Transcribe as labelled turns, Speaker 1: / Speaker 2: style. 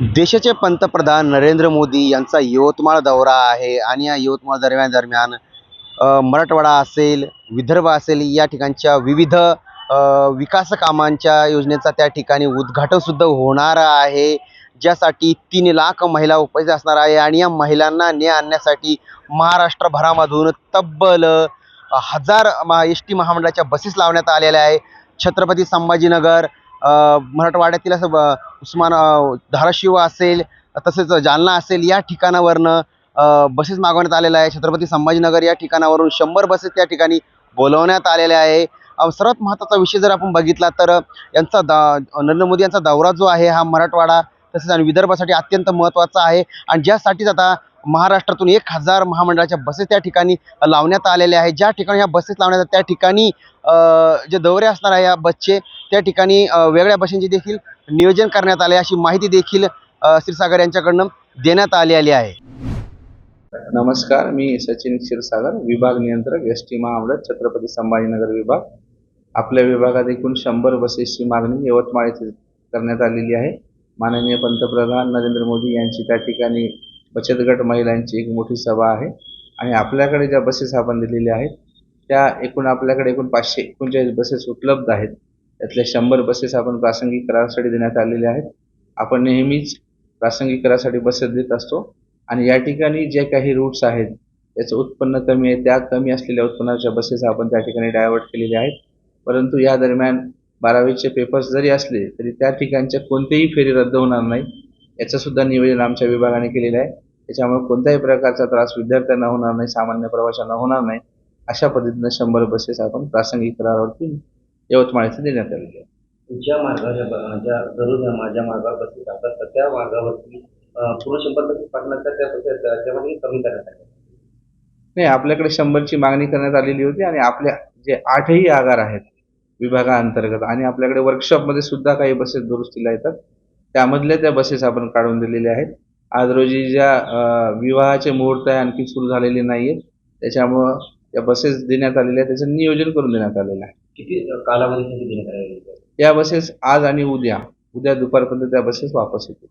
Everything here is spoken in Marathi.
Speaker 1: देशाचे पंतप्रधान नरेंद्र मोदी यांचा यवतमाळ दौरा आहे आणि या यवतमाळ दरम्यान दरम्यान मराठवाडा असेल विदर्भ असेल या ठिकाणच्या विविध विकास कामांच्या योजनेचा त्या ठिकाणी उद्घाटनसुद्धा होणार आहे. ज्यासाठी तीन लाख महिला उपस्थित असणार आहे आणि या महिलांना न्याय आणण्यासाठी महाराष्ट्रभरामधून तब्बल हजार मा एस टी महामंडळाच्या बसेस लावण्यात आलेल्या आहे छत्रपती संभाजीनगर मराठवाड्यातील असं ब- उस्मान धाराशिव असेल तसेच जालना असेल या ठिकाणावरनं बसेस मागवण्यात आलेल्या आहे छत्रपती संभाजीनगर या ठिकाणावरून शंभर बसेस त्या ठिकाणी बोलवण्यात आलेल्या आहे. सर्वात महत्त्वाचा विषय जर आपण बघितला तर यांचा दा नरेंद्र मोदी यांचा दौरा जो आहे हा मराठवाडा तसेच आणि विदर्भासाठी अत्यंत महत्त्वाचा आहे. आणि ज्यासाठीच आता महाराष्ट्रातून एक हजार महामंडळाच्या बसेस त्या ठिकाणी लावण्यात आलेल्या आहे ज्या ठिकाणी ह्या बसेस लावण्यात त्या ठिकाणी जे दौरे असणार आहे या बसचे त्या ठिकाणी वेगळ्या बसेंचे देखील नियोजन करण्यात आले अशी माहिती देखील क्षीरसागर यांच्याकडनं देण्यात आलेली आहे.
Speaker 2: नमस्कार मी सचिन क्षीरसागर विभाग नियंत्रक एस टी महामंडळ छत्रपती संभाजीनगर विभाग. आपल्या विभागात एकूण शंभर बसेसची मागणी यवतमाळ येथे करण्यात आलेली आहे. माननीय पंतप्रधान नरेंद्र मोदी यांची त्या ठिकाणी बचत गट महिलांची एक मोठी सभा आहे आणि आपल्याकडे ज्या बसेस आपण दिलेल्या आहेत त्या एकूण आपल्याकडे एकूण पाचशे एकोणचाळीस बसेस उपलब्ध आहेत. त्यातल्या शंभर बसेस आपण प्रासंगिक करारासाठी देण्यात आलेल्या आहेत. आपण नेहमीच प्रासंगिक करारासाठी बसेस देत असतो आणि या ठिकाणी जे काही रूट्स आहेत त्याचं उत्पन्न कमी आहे त्या कमी असलेल्या उत्पन्नाच्या बसेस आपण त्या ठिकाणी डायव्हर्ट केलेल्या आहेत. परंतु या दरम्यान बारावीचे पेपर्स जरी असले तरी त्या ठिकाणच्या कोणतेही फेरी रद्द होणार नाही. याचं सुद्धा नियोजन आमच्या विभागाने केलेलं आहे. त्याच्यामुळे कोणत्याही प्रकारचा त्रास विद्यार्थ्यांना होणार नाही सामान्य प्रवाशांना होणार नाही अशा पद्धतीनं शंभर बसेस आपण प्रासंगिक करारावरती यवतमाळ येथे देण्यात आलेले आहे.
Speaker 3: ज्या मार्गाच्या ज्या माझ्या मार्गावर बसेस जातात तर त्या मार्गावरती पूर्ण शंभर बसेस पाठवण्यात त्या बसेस कमी करण्यात आल्या.
Speaker 2: नाही आपल्याकडे शंभरची मागणी करण्यात आलेली होती आणि आपल्या जे आठही आगार आहेत विभागाअंतर्गत आणि आपल्याकडे वर्कशॉपमध्ये सुद्धा काही बसेस दुरुस्तीला येतात. त्यामधल्या त्या बसेस आपण काढून दिलेल्या आहेत. आज रोजी ज्या विवाहाचे मुहूर्त आहे आणखी सुरू झालेले नाही आहेत त्याच्यामुळं त्या बसेस देण्यात आलेल्या आहेत. त्याचं नियोजन करून देण्यात आलेलं आहे.
Speaker 3: किती कालावधीसाठी देण्यात आलेली आहे?
Speaker 2: या बसेस आज आणि उद्या. उद्या दुपारपर्यंत त्या बसेस वापस येतील.